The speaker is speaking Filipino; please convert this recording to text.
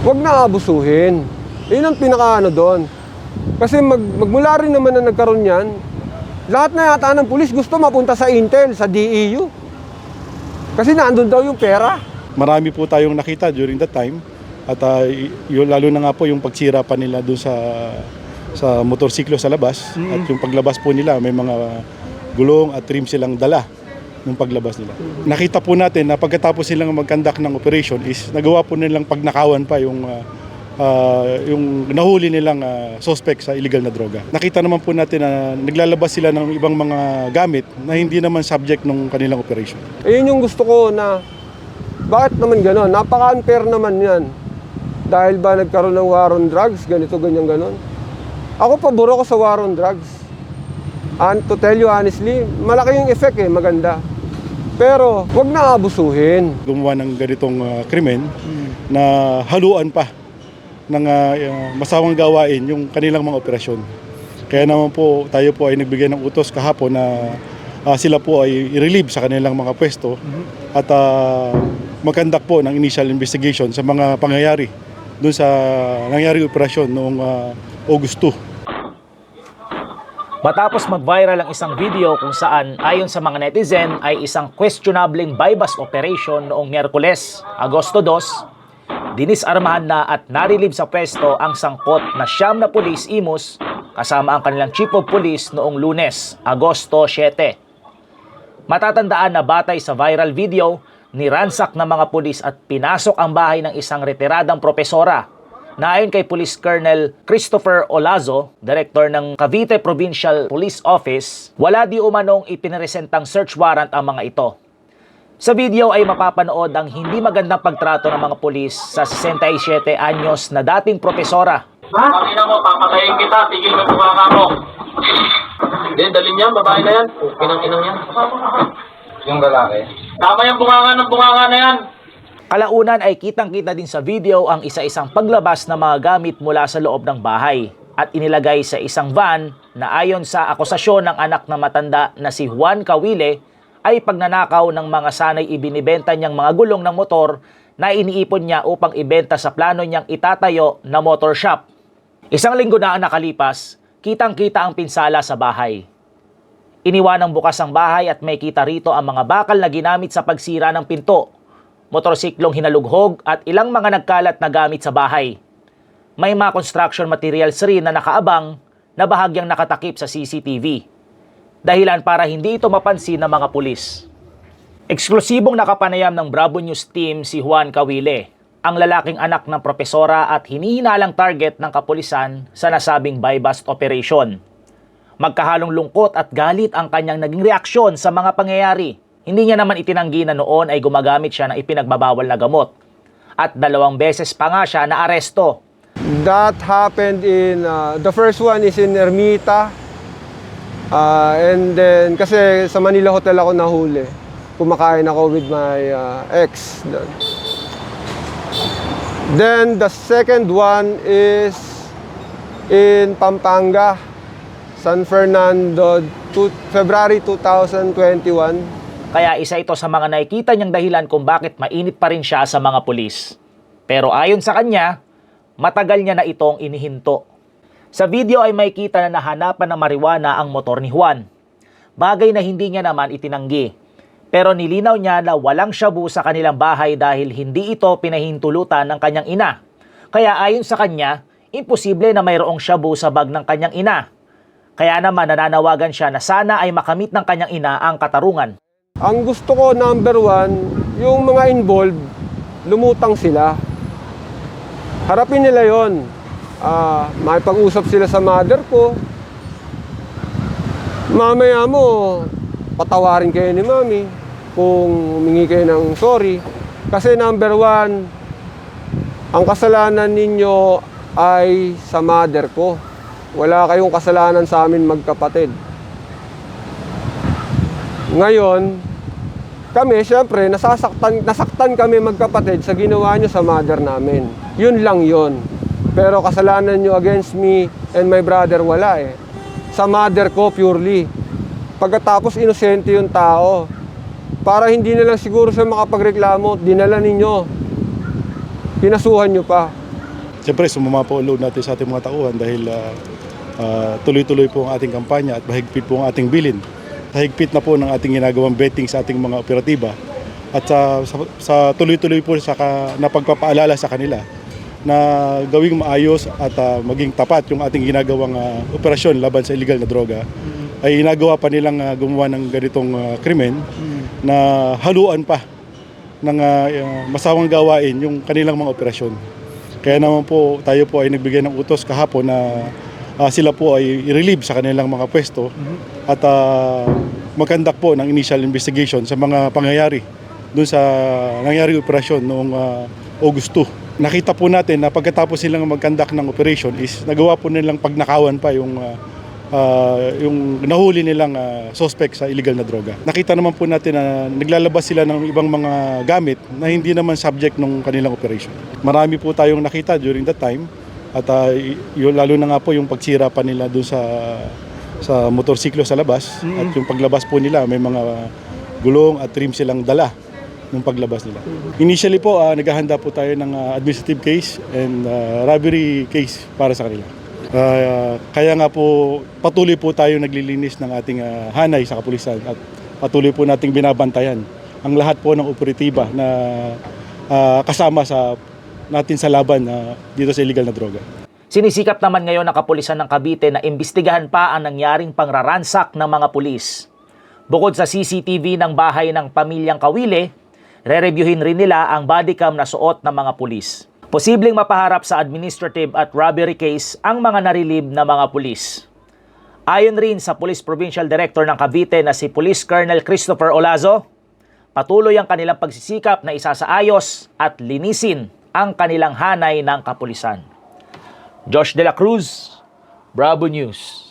Huwag na abusuhin. Yun ang pinaka ano doon. Kasi mag, magmula rin naman na nagkaroon yan, lahat na yata ng pulis gusto mapunta sa Intel, sa DEU. Kasi nandun daw yung pera. Marami po tayong nakita during that time at y- yun, lalo na nga po yung pagsira pa nila doon sa sa motorsiklo sa labas at yung paglabas po nila may mga gulong at trim silang dala nung paglabas nila. Nakita po natin na pagkatapos silang mag-conduct ng operation is nagawa po nilang pagnakawan pa yung ah, ah, yung nahuli nilang ah, suspect sa illegal na droga. Nakita naman po natin na naglalabas sila ng ibang mga gamit na hindi naman subject ng kanilang operation. Ayun yung gusto ko na, bakit naman gano'n? Napaka-unfair naman yan. Dahil ba nagkaroon ng war on drugs, ganito, ganyan, ganon. Ako paburo ko sa war on drugs. And to tell you honestly, malaki yung effect eh, maganda. Pero, wag na abusuhin. gumawa ng ganitong ah, krimen na haluan pa ng ah, masawang gawain yung kanilang mga operasyon. Kaya naman po tayo po ay nagbigay ng utos kahapon na ah, sila po ay i-relieve sa kanilang mga pwesto at uh, mag-conduct po ng initial investigation sa mga pangyayari doon sa nangyari operasyon noong ah, August 2. Matapos mag-viral ang isang video kung saan ayon sa mga netizen ay isang questionabling buy-bust operation noong Miyerkules, Agosto 2, dinisarmahan na at narilib sa pwesto ang sangkot na siyam na pulis imus kasama ang kanilang chief of police noong lunes, Agosto 7. Matatandaan na batay sa viral video, niransak ng mga pulis at pinasok ang bahay ng isang retiradang propesora na ayon kay Police Colonel Christopher Olazo, Director ng Cavite Provincial Police Office, wala di umanong ipinresentang search warrant ang mga ito. Sa video ay mapapanood ang hindi magandang pagtrato ng mga pulis sa 67 anyos na dating propesora Pakina mo, papatayin kita, tigil mo bunganga mo. Hindi, dalhin yan, babae na yan. Pinang-inang yan. Yung lalaki? Tama yung bunganga ng bunganga na yan. Kalaunan ay kitang-kita din sa video ang isa-isang paglabas ng mga gamit mula sa loob ng bahay at inilagay sa isang van na ayon sa akusasyon ng anak na matanda na si Juan Kawile ay pagnanakaw ng mga sanay ibinibenta niyang mga gulong ng motor na iniipon niya upang ibenta sa plano niyang itatayo na motor shop. Isang linggo na ang nakalipas, kitang-kita ang pinsala sa bahay. Iniwanang bukas ang bahay at may kita rito ang mga bakal na ginamit sa pagsira ng pinto, motorsiklong hinalughog at ilang mga nagkalat na gamit sa bahay. May mga construction materials rin na nakaabang na bahagyang nakatakip sa CCTV. Dahilan para hindi ito mapansin ng mga pulis. Eksklusibong nakapanayam ng Bravo News team si Juan Kawile, ang lalaking anak ng propesora at hinihinalang target ng kapulisan sa nasabing buy-bust operation. Magkahalong lungkot at galit ang kanyang naging reaksyon sa mga pangyayari. Hindi niya naman itinanggi na noon ay gumagamit siya ng ipinagbabawal na gamot. At dalawang beses pa nga siya na aresto. That happened in, uh, the first one is in Ermita. Uh, and then, kasi sa Manila Hotel ako nahuli. Kumakain ako with my uh, ex. Then, the second one is in Pampanga, San February 2021. Kaya isa ito sa mga nakikita niyang dahilan kung bakit mainit pa rin siya sa mga pulis. Pero ayon sa kanya, matagal niya na itong inihinto. Sa video ay may kita na nahanapan ng marijuana ang motor ni Juan. Bagay na hindi niya naman itinanggi. Pero nilinaw niya na walang shabu sa kanilang bahay dahil hindi ito pinahintulutan ng kanyang ina. Kaya ayon sa kanya, imposible na mayroong shabu sa bag ng kanyang ina. Kaya naman nananawagan siya na sana ay makamit ng kanyang ina ang katarungan. Ang gusto ko, number one, yung mga involved, lumutang sila. Harapin nila yon. Ah, makipag-usap sila sa mother ko. Mamaya mo, patawarin kayo ni mami kung humingi kayo ng sorry. Kasi number one, ang kasalanan ninyo ay sa mother ko. Wala kayong kasalanan sa amin magkapatid. Ngayon, kami, syempre, nasasaktan, nasaktan kami magkapatid sa ginawa nyo sa mother namin. Yun lang yun. Pero kasalanan nyo against me and my brother, wala eh. Sa mother ko, purely. Pagkatapos, inosente yung tao. Para hindi na lang siguro siya makapagreklamo, dinala ninyo. Pinasuhan nyo pa. siyempre sumama po loob natin sa ating mga tauhan dahil ah, ah, tuloy-tuloy po ang ating kampanya at mahigpit po ang ating bilin. Mahigpit na po ng ating ginagawang betting sa ating mga operatiba at sa, sa, sa tuloy-tuloy po sa ka, na pagpapaalala sa kanila na gawing maayos at ah, maging tapat yung ating ginagawang ah, operasyon laban sa illegal na droga ay ginagawa pa nilang ah, gumawa ng ganitong ah, krimen na haluan pa ng ah, ah, masawang gawain yung kanilang mga operasyon. Kaya naman po tayo po ay nagbigay ng utos kahapon na ah, sila po ay i-relieve sa kanilang mga pwesto at uh, magkandak po ng initial investigation sa mga pangyayari doon sa nangyari operasyon noong ah, August 2. Nakita po natin na pagkatapos silang magkandak ng operation is nagawa po nilang pagnakawan pa yung ah, ah, yung nahuli nilang ah, suspect sa illegal na droga. Nakita naman po natin na naglalabas sila ng ibang mga gamit na hindi naman subject ng kanilang operation. Marami po tayong nakita during that time at y- yun, lalo na nga po yung pagsira pa nila doon sa sa motorsiklo sa labas at yung paglabas po nila may mga gulong at trim silang dala nung paglabas nila. Initially po, ah, naghahanda po tayo ng ah, administrative case and ah, robbery case para sa kanila. Ah, kaya nga po, patuloy po tayo naglilinis ng ating ah, hanay sa kapulisan at patuloy po nating binabantayan ang lahat po ng operatiba na ah, kasama sa natin sa laban na dito sa illegal na droga. Sinisikap naman ngayon ng kapulisan ng Cavite na imbestigahan pa ang nangyaring pangraransak ng mga pulis. Bukod sa CCTV ng bahay ng pamilyang Kawile, re-reviewin rin nila ang bodycam na suot ng mga pulis. Posibleng mapaharap sa administrative at robbery case ang mga narilib na mga pulis. Ayon rin sa Police Provincial Director ng Cavite na si Police Colonel Christopher Olazo, patuloy ang kanilang pagsisikap na isasaayos at linisin ang kanilang hanay ng kapulisan. Josh De La Cruz, Bravo News.